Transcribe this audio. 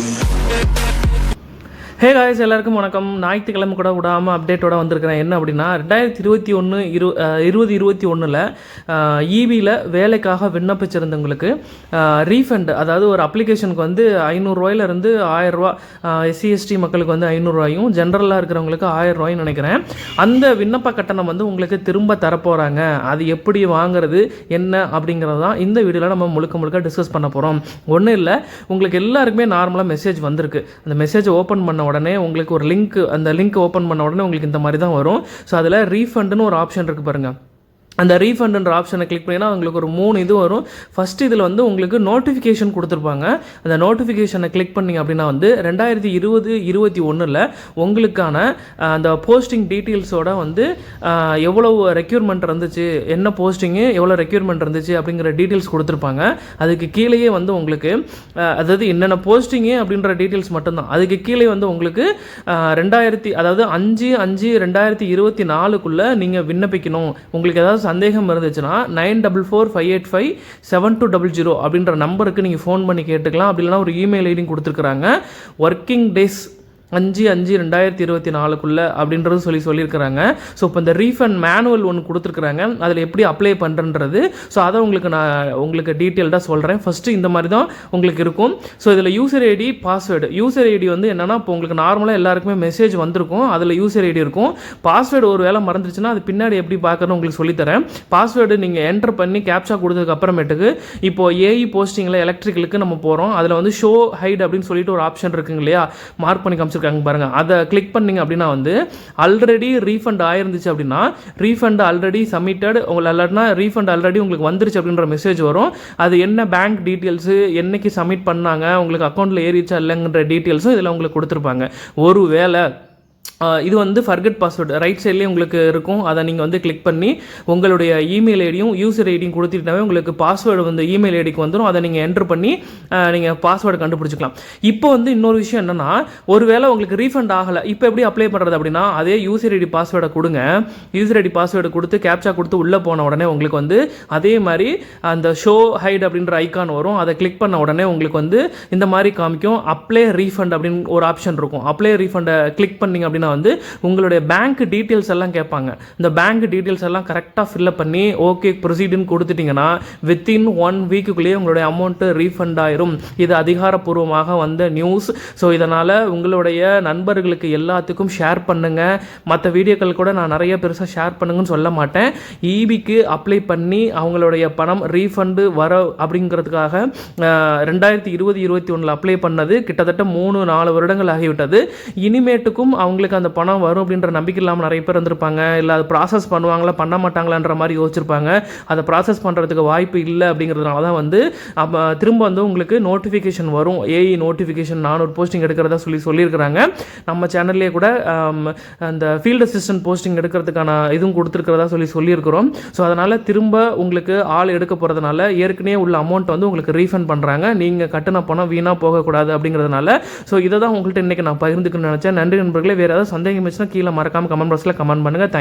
Thank you. Hey guys எல்லாருக்கும் வணக்கம். ஞாயிற்றுக்கிழமை கூட விடாமல் அப்டேட்டோட வந்திருக்கிறேன். என்ன அப்படின்னா ரெண்டாயிரத்தி இருபத்தி ஒன்று இரு இருபது இருபத்தி ஒன்றில் ஈபியில் வேலைக்காக விண்ணப்பிச்சிருந்தவங்களுக்கு ரீஃபண்ட் அதாவது ஒரு அப்ளிகேஷனுக்கு வந்து ஐநூறுரூவாயிலேருந்து ஆயிரரூவா எஸ்சிஎஸ்டி மக்களுக்கு வந்து ஐநூறுரூவாயும் ஜென்ரலாக இருக்கிறவங்களுக்கு ஆயிரம் நினைக்கிறேன். அந்த விண்ணப்ப கட்டணம் வந்து உங்களுக்கு திரும்ப தரப்போகிறாங்க அது எப்படி வாங்குறது என்ன அப்படிங்கிறது தான் இந்த வீடியோவில் நம்ம முழுக்க முழுக்க டிஸ்கஸ் பண்ண போகிறோம் ஒன்றும் இல்லை உங்களுக்கு எல்லாருக்குமே நார்மலாக மெசேஜ் வந்திருக்கு. அந்த மெசேஜை ஓப்பன் பண்ண உடனே உங்களுக்கு ஒரு லிங்க் அந்த லிங்க் ஓப்பன் பண்ண உடனே உங்களுக்கு இந்த மாதிரி தான் வரும். ஸோ அதில் ரீஃபண்டுன்னு ஒரு ஆப்ஷன் இருக்குது பாருங்கள் அந்த ரீஃபண்டுன்ற ஆப்ஷனை கிளிக் பண்ணினா உங்களுக்கு ஒரு மூணு இது வரும். ஃபஸ்ட் இதில் வந்து உங்களுக்கு நோட்டிஃபிகேஷன் கொடுத்துருப்பாங்க. அந்த நோட்டிஃபிகேஷனை கிளிக் பண்ணிங்க அப்படின்னா வந்து ரெண்டாயிரத்தி இருபது இருபத்தி ஒன்றில் உங்களுக்கான அந்த போஸ்டிங் டீட்டெயில்ஸோட வந்து எவ்வளோ எவ்வளவு ரெக்யூர்மெண்ட் இருந்துச்சு என்ன போஸ்டிங்கு எவ்வளோ ரெக்யூர்மெண்ட் இருந்துச்சு அப்படிங்கிற டீட்டெயில்ஸ் கொடுத்துருப்பாங்க. அதுக்கு கீழேயே வந்து உங்களுக்கு அதாவது என்னென்ன போஸ்டிங்கு அப்படின்ற டீட்டெயில்ஸ் மட்டும்தான். அதுக்கு கீழே வந்து உங்களுக்கு ரெண்டாயிரத்தி அதாவது அஞ்சு அஞ்சு ரெண்டாயிரத்தி இருபத்தி நாலுக்குள்ளே நீங்கள் விண்ணப்பிக்கணும். உங்களுக்கு ஏதாவது சந்தேகம் இருந்துச்சுன்னா nine double four five eight five seven two double zero அப்படின்ற நம்பருக்கு நீங்கள் ஃபோன் பண்ணி கேட்டுக்கலாம். அப்படி இல்லைனா ஒரு இமெயில் ஐடியும் கொடுத்துருக்குறாங்க. ஒர்க்கிங் டேஸ் அஞ்சு அஞ்சு ரெண்டாயிரத்தி இருபத்தி நாலுக்குள்ளே அப்படின்றது சொல்லி சொல்லியிருக்கிறாங்க. ஸோ இப்போ இந்த ரீஃபண்ட் மேனுவல் ஒன்று கொடுத்துருக்குறாங்க. அதில் எப்படி அப்ளை பண்ணுறன்றது ஸோ அதை உங்களுக்கு நான் உங்களுக்கு டீட்டெயில்டாக சொல்கிறேன் ஃபஸ்ட்டு இந்த மாதிரி தான் உங்களுக்கு இருக்கும். ஸோ இதில் user ID password user ID வந்து என்னென்னா இப்போ உங்களுக்கு நார்மலாக எல்லாருக்குமே மெசேஜ் வந்திருக்கும். அதில் யூசர் ஐடி இருக்கும். பாஸ்வேர்டு ஒரு வேளை மறந்துருச்சுன்னா அது பின்னாடி எப்படி பார்க்கணும் உங்களுக்கு சொல்லித்தரேன். பாஸ்வேர்டு நீங்கள் என்டர் பண்ணி கேப்சா கொடுத்ததுக்கு அப்புறமேட்டுக்கு இப்போ ஏஇ போஸ்டிங்கில் எலக்ட்ரிக்கலுக்கு நம்ம போகிறோம் அதில் வந்து ஷோ ஹைட் அப்படின்னு சொல்லிட்டு ஒரு ஆப்ஷன் இருக்குங்க இல்லையா? மார்க் பண்ணி வச்சுருக்காங்க பாருங்கள் அதை கிளிக் பண்ணிங்க அப்படின்னா வந்து ஆல்ரெடி ரீஃபண்ட் ஆயிருந்துச்சு அப்படின்னா ரீஃபண்ட் ஆல்ரெடி சப்மிட்டட் உங்களை இல்லாட்டினா ரீஃபண்ட் ஆல்ரெடி உங்களுக்கு வந்துருச்சு அப்படின்ற மெசேஜ் வரும். அது என்ன பேங்க் டீட்டெயில்ஸு என்னைக்கு சப்மிட் பண்ணாங்க உங்களுக்கு அக்கௌண்ட்டில் ஏறிச்சா இல்லைங்கிற டீட்டெயில்ஸும் இதில் உங்களுக்கு கொடுத்துருப்பாங்க. ஒரு வேளை இது வந்து ஃபர்கட் பாஸ்வேர்டு ரைட் சைட்லேயே உங்களுக்கு இருக்கும். அதை நீங்கள் வந்து கிளிக் பண்ணி உங்களுடைய இமெயில் ஐடியும் யூசர் ஐடியும் கொடுத்துட்டாவே உங்களுக்கு பாஸ்வேர்டு வந்து இமெயில் ஐடிக்கு வந்துடும் அதை நீங்கள் என்ட்ரு பண்ணி நீங்கள் பாஸ்வேர்டு கண்டுபிடிச்சிக்கலாம். இப்போ வந்து இன்னொரு விஷயம் என்னென்னா ஒருவேளை உங்களுக்கு ரீஃபண்ட் ஆகலை. இப்போ எப்படி அப்ளை பண்ணுறது அப்படின்னா அதே யூசர் ஐடி பாஸ்வேர்டை கொடுங்க. யூசர் ஐடி பாஸ்வேர்டு கொடுத்து கேப்சா கொடுத்து உள்ளே போன உடனே உங்களுக்கு வந்து அதே மாதிரி அந்த ஷோ ஹைட் அப்படின்ற ஐக்கான் வரும். அதை கிளிக் பண்ண உடனே உங்களுக்கு வந்து இந்த மாதிரி காமிக்கும். அப்ளை ரீஃபண்ட் அப்படின்னு ஒரு ஆப்ஷன் இருக்கும். அப்ளை ரீஃபண்டை கிளிக் பண்ணிங்க அப்படின்னு வந்து உங்களுடைய பேங்க் டீட்டெயில்ஸ் எல்லாம் கேட்பாங்க. இந்த பேங்க் டீட்டெயில்ஸ் எல்லாம் கரெக்டாக ஃபில்அப் பண்ணி ஓகே ப்ரொசீடுன்னு கொடுத்துட்டிங்கன்னா வித்தின் ஒன் வீக்குள்ளேயே உங்களுடைய அமௌண்ட்டு ரீஃபண்ட் ஆயிரும். இது அதிகாரப்பூர்வமாக வந்த நியூஸ் ஸோ இதனால் உங்களுடைய நண்பர்களுக்கு எல்லாத்துக்கும் ஷேர் பண்ணுங்கள் மற்ற வீடியோக்கள் கூட நான் நிறைய பெருசாக ஷேர் பண்ணுங்கன்னு சொல்ல மாட்டேன். ஈபிக்கு அப்ளை பண்ணி அவங்களுடைய பணம் ரீஃபண்டு வர அப்படிங்கிறதுக்காக ரெண்டாயிரத்தி இருபது இருபத்தி ஒன்றில் அப்ளை பண்ணது கிட்டத்தட்ட மூணு நாலு வருடங்கள் ஆகிவிட்டது. இனிமேட்டுக்கும் அவங்க அவங்களுக்கு அந்த பணம் வரும் அப்படின்ற நம்பிக்கை இல்லாமல் நிறைய பேர் இருந்திருப்பாங்க இல்லை அது ப்ராசஸ் பண்ணுவாங்களா பண்ண மாட்டாங்களான்ற மாதிரி யோசிச்சிருப்பாங்க. அதை ப்ராசஸ் பண்ணுறதுக்கு வாய்ப்பு இல்லை அப்படிங்கிறதுனால தான் வந்து அப்போ திரும்ப வந்து உங்களுக்கு நோட்டிஃபிகேஷன் வரும். ஏஇ நோட்டிஃபிகேஷன் நானூறு போஸ்டிங் எடுக்கிறதா சொல்லி சொல்லியிருக்கிறாங்க. நம்ம சேனல்லே கூட அந்த ஃபீல்டு அசிஸ்டன்ட் போஸ்டிங் எடுக்கிறதுக்கான இதுவும் கொடுத்துருக்கிறதா சொல்லி சொல்லியிருக்கிறோம். ஸோ அதனால் திரும்ப உங்களுக்கு ஆள் எடுக்க போகிறதுனால ஏற்கனவே உள்ள அமௌண்ட் வந்து உங்களுக்கு ரீஃபண்ட் பண்ணுறாங்க நீங்கள் கட்டின பணம் வீணாக போகக்கூடாது அப்படிங்கிறதுனால. ஸோ இதை தான் உங்கள்கிட்ட இன்றைக்கி நான் பகிர்ந்துக்கணும்னு நினச்சேன். நன்றி நண்பர்களே. வேறு ஏதாவது சந்தேகம் இருந்துச்சுன்னா கீழே மறக்காமல் கமெண்ட் பாக்ஸில் கமெண்ட் பண்ணுங்கள் தேங்க்